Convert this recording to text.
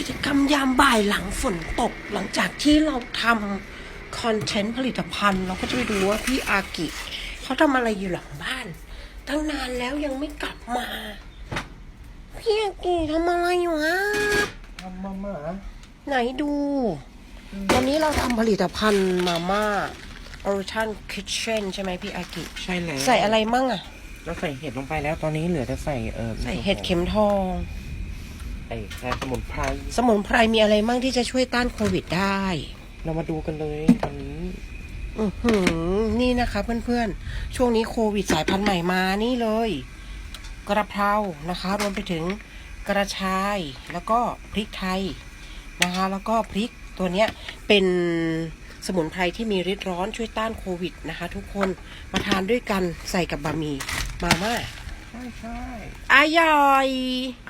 กิจกรรมยามบ่ายหลังฝนตก หลังจากที่เราทำคอนเทนต์ผลิตภัณฑ์ เราก็จะไปดูว่าพี่อากิเขาทำอะไรอยู่หลังบ้าน ตั้งนานแล้วยังไม่กลับมา พี่อากิทำอะไรอยู่ฮะทำมาม่าไหนดู วันนี้เราทำผลิตภัณฑ์มาม่า Oriental Kitchen ใช่ไหมพี่อากิ ใช่แล้วใส่อะไรมั่งอะเราใส่เห็ดลงไปแล้วตอนนี้เหลือจะใส่เออใส่เห็ดเข็มทอง ไอ้แค่สมุนไพรสมุนไพรมีอะไรมั่งที่จะช่วยต้านโควิดได้ เรามาดูกันเลยตอนนี้อือหือนี่นะคะเพื่อนๆ ช่วงนี้โควิดสายพันธุ์ใหม่มานี่เลย กระเพรานะคะ รวมไปถึงกระชายแล้วก็พริกไทยนะคะ แล้วก็พริกตัวเนี้ยเป็นสมุนไพรที่มีฤทธิ์ร้อนช่วยต้านโควิดนะคะ ทุกคนมาทานด้วยกันใส่กับบะหมี่มาม่าใช่ใช่อร่อยอาย